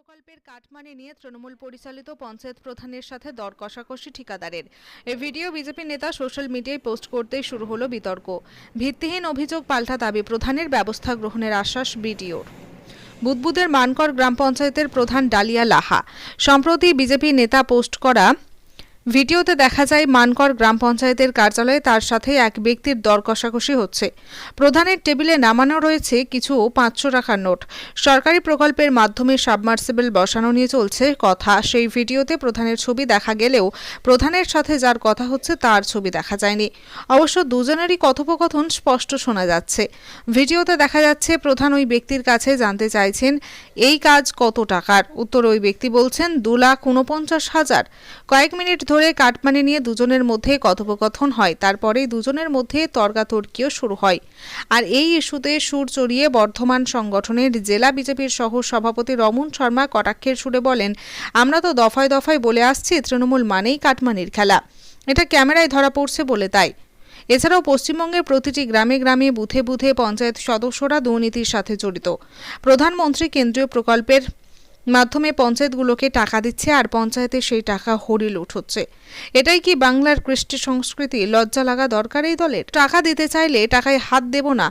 প্রকল্পের কাটমানি নিয়ে তৃণমূল পরিচালিত পঞ্চায়েত প্রধানের সাথে দর কষাকষি ঠিকাদারের। এ ভিডিও বিজেপি নেতা সোশ্যাল মিডিয়ায় পোস্ট করতেই শুরু হলো বিতর্ক। ভিত্তিহীন অভিযোগ পাল্টা দাবি প্রধানের ব্যবস্থা গ্রহণের আশ্বাস বিডিওর। বুদবুদের মানকর গ্রাম পঞ্চায়েতের প্রধান ডালিয়া লাহা। সম্প্রতি বিজেপি নেতা পোস্ট করা ভিডিওতে দেখা যায় মানকর গ্রাম পঞ্চায়েতের কার্যালয়ে তার সাথে এক ব্যক্তির দর কষাকষি হচ্ছে। প্রধানের টেবিলে নামানো রয়েছে কিছু পাঁচশো টাকার নোট। সরকারি প্রকল্পের মাধ্যমে সাবমার্সিবল বসানো নিয়ে চলছে কথা। সেই ভিডিওতে প্রধানের ছবি দেখা গেলেও প্রধানের সাথে যার কথা হচ্ছে তার ছবি দেখা যায়নি। অবশ্য দুজনেরই কথোপকথন স্পষ্ট শোনা যাচ্ছে। ভিডিওতে দেখা যাচ্ছে, প্রধান ওই ব্যক্তির কাছে জানতে চাইছেন, এই কাজ কত টাকার? উত্তর ওই ব্যক্তি বলছেন, দু লাখ উনপঞ্চাশ হাজার। কয়েক মিনিট ধরে কাটমানি নিয়ে দুজনের মধ্যে কথোপকথন হয়। তারপরে দুজনের মধ্যে তর্কাতর্কিও শুরু হয়। আর এই ইস্যুতে সুর চড়িয়ে বর্ধমান সংগঠনের জেলা বিজেপির সহ সভাপতি রমন শর্মা কটাক্ষের সুরে বলেন, আমরা তো দফায় দফায় বলে আসছি, তৃণমূল মানেই কাটমানির খেলা। এটা ক্যামেরায় ধরা পড়ছে বলে তাই। এছাড়াও পশ্চিমবঙ্গের প্রতিটি গ্রামে গ্রামে বুথে বুথে পঞ্চায়েত সদস্যরা দুর্নীতির সাথে জড়িত। প্রধানমন্ত্রী কেন্দ্রীয় প্রকল্পের মাধ্যমে পঞ্চায়েতগুলোকে টাকা দিচ্ছে আর পঞ্চায়েতে সেই টাকা হরিলুট হচ্ছে। এটাই কি বাংলার কৃষ্টি সংস্কৃতি? লজ্জা লাগা দরকার এই দলের? টাকা দিতে চাইলে টাকায় হাত দেব না,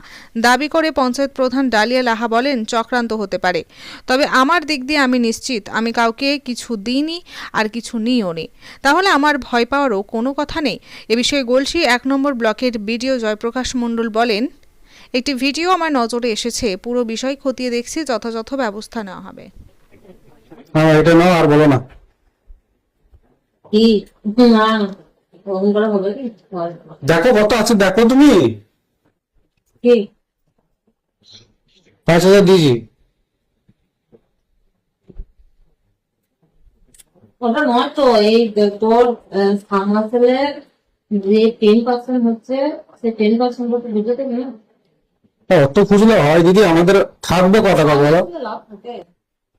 দাবি করে পঞ্চায়েত প্রধান ডালিয়া লাহা বলেন, চক্রান্ত হতে পারে। তবে আমার দিক দিয়ে আমি নিশ্চিত, আমি কাউকে কিছু দিইনি আর কিছু নিইও নি। তাহলে আমার ভয় পাওয়ারও কোনো কথা নেই? এ বিষয়ে গলসি এক নম্বর ব্লকের বিডিও জয়প্রকাশ মণ্ডল বলেন, একটি ভিডিও আমার নজরে এসেছে, পুরো বিষয় খতিয়ে দেখছি, যথাযথ ব্যবস্থা নেওয়া হবে। হ্যাঁ এটা নাও আর বলো না। দেখো কত আছে দেখো তুমি। পাঁচ হাজার দিয়েছি ওটা নয় তো এই তোর ফার্মাসেলের যে টেন পার্সেন্ট হচ্ছে সে টেন পার্সেন্ট করতে বুঝতে না? হ্যাঁ, অত খুঁজলে হয় দিদি আমাদের থাকবে কথা টাকা বলো? লাভ থাকে। ফার্মাসেল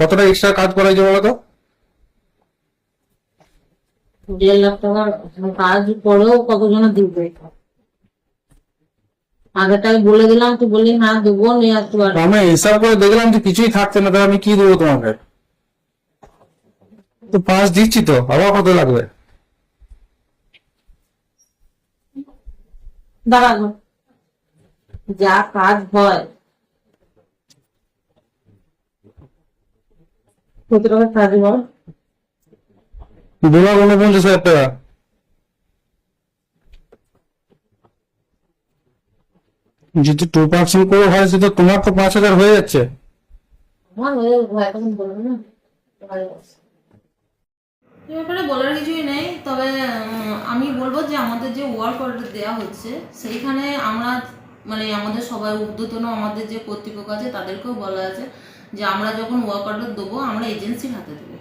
কতটা এক্সট্রা কাজ করা হয়েছে বলো তো দেড় লাখ টাকার কাজ করেও কতজনে দিবে? আগেটাই বলে দিলাম তুই বললি না দেবো নিয়ে আসতে পারব। আমি হিসাব করে দেখলাম যে কিছুই থাকছে না তাহলে আমি কি দেবো তোমাকে? তো পাঁচ দিচ্ছি তো আবার কত লাগবে? দাঁড়ানো যা কাজ হয় কত টাকা কাজ দু লাখ উনপঞ্চাশ হাজার টাকা। যদি টু পার্সেন্ট করে হয় সেটা তোমার তো পাঁচ হাজার হয়ে যাচ্ছে। হয়ে ব্যাপারে বলার কিছুই নেই তবে আমি বলব যে আমাদের যে ওয়ার্ক অর্ডার দেওয়া হচ্ছে সেইখানে আমরা মানে আমাদের সবাই ঊর্ধ্বতন আমাদের যে কর্তৃপক্ষ আছে তাদেরকেও বলা আছে। যে আমরা যখন ওয়ার্ক অর্ডার দেবো, আমরা এজেন্সির হাতে দেবো।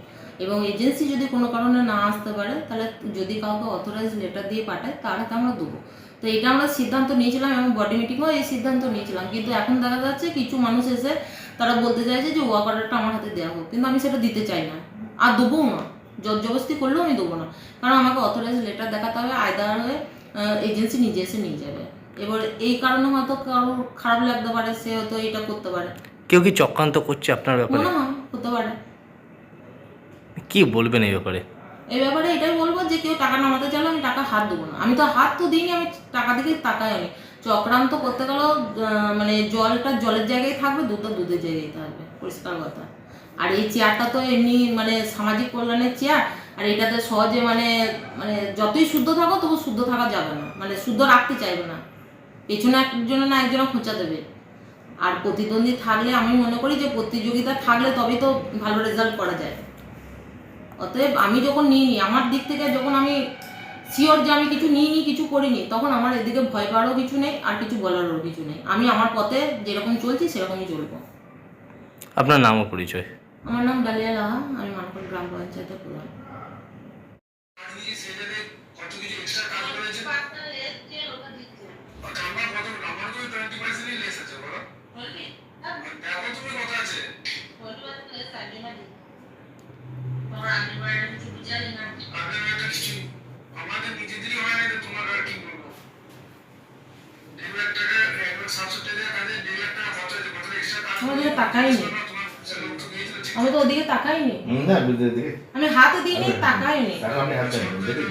এবং এজেন্সি যদি কোনো কারণে না আসতে পারে, তাহলে যদি কাউকে অথরাইজ লেটার দিয়ে পাঠায় তার হাতে আমরা দেবো। তো এটা আমরা সিদ্ধান্ত নিয়েছিলাম এবং বডি মিটিংও এই সিদ্ধান্ত নিয়েছিলাম। কিন্তু এখন দেখা যাচ্ছে কিছু মানুষ এসে তারা বলতে চাইছে যে ওয়ার্ক অর্ডারটা আমার হাতে দেওয়া হোক। কিন্তু আমি সেটা দিতে চাই না। আর দেবো না। জবরদস্তি করলেও আমি দেবো না। কারণ আমাকে অথরাইজ লেটার দেখাতে হবে আয়দার হয়ে এজেন্সি নিজে এসে নিয়ে যাবে। এবার এই কারণে হয়তো কারোর খারাপ লাগতে পারে, সে হয়তো এটা করতে পারে। কেউ কি চক্রান্ত করছে আপনার ব্যাপারে? হতে পারে। কি বলবেন এই ব্যাপারে? এই ব্যাপারে এটাই বলব যে কেউ টাকা নামাতে চাইলে আমি টাকা হাত দেবো না। আমি তো হাত তো দিইনি আমি টাকা দিকে তাকাই আমি। চক্রান্ত করতে গেলেও মানে জলটা জলের জায়গায় থাকবে দুধটা দুধের জায়গায় থাকবে। পরিষ্কার কথা। আর এই চেয়ারটা তো এমনি মানে সামাজিক কল্যাণের চেয়ার আর এটাতে সহজে মানে মানে যতই শুদ্ধ থাকো তবু শুদ্ধ থাকা যাবে না। মানে শুদ্ধ রাখতে চাইবে না। পেছনে একজনে না একজনে খোঁচা দেবে। আর প্রতিদ্বন্দ্বী থাকলে আমি মনে করি যে প্রতিযোগিতা থাকলে তবেই তো ভালো রেজাল্ট করা যায়। অতএব আমি যখন নিইনি আমার দিক থেকে যখন আমি শিওর যে আমি কিছু নিইনি কিছু করিনি তখন আমার এদিকে ভয় পাওয়ারও কিছু নেই আর কিছু বলারও কিছু নেই। আমি আমার পথে যেরকম চলছি সেরকমই চলবো। আপনার নাম ও পরিচয়? আমার নাম ডালিয়া লাহা আমি মানকর গ্রাম পঞ্চায়েতের প্রধান। আমাদের নিজেদেরই হয় না তোমার আর কি বলব? দেড় লাখ টাকা এক লাখ কাজে দেড় লাখ টাকা খরচ হয়েছে। কত এক্সট্রা কাজ আমার দিকে তাকাই নি। তোমার লোক তো গিয়েছিল ঠিক আমি তো ওদিকে তাকাই নি। হুম, না বুঝতে দেখে আমি হাতে দিইনি তাকাই নি। এখন আপনি হাত দেন দেখে।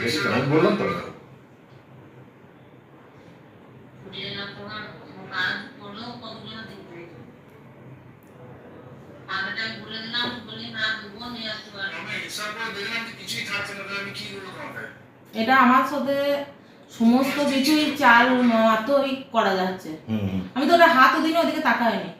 দেখে আমি বললাম তো। না এটা আমার সাথে সমস্ত কিছুই চাল করা যাচ্ছে। আমি তো ওটা হাতও দিইনি ওদিকে তাকাইনি।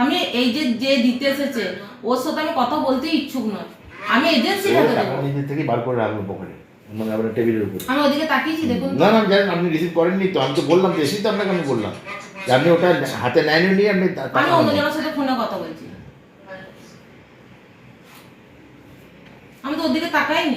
আমি এই যে যে দিতে এসেছে ওর সাথে আমি কথা বলতে ইচ্ছুক নয় আমি এজেন্সি টাকা নিজে থেকে বার করে রাখব পকেটে মানে আপনার টেবিলের উপর। আমি ওদিকে তাকিয়েছি দেখুন। না না জানেন আপনি রিসিভ করেননি তো আমি তো বললাম তো এসেই তো আপনাকে আমি বললাম। যে আপনি ওটা হাতে নেয়নি নিয়ে আপনি আমি অন্যজনের সাথে ফোনে কথা বলছি। আমি তো ওদিকে তাকাইনি।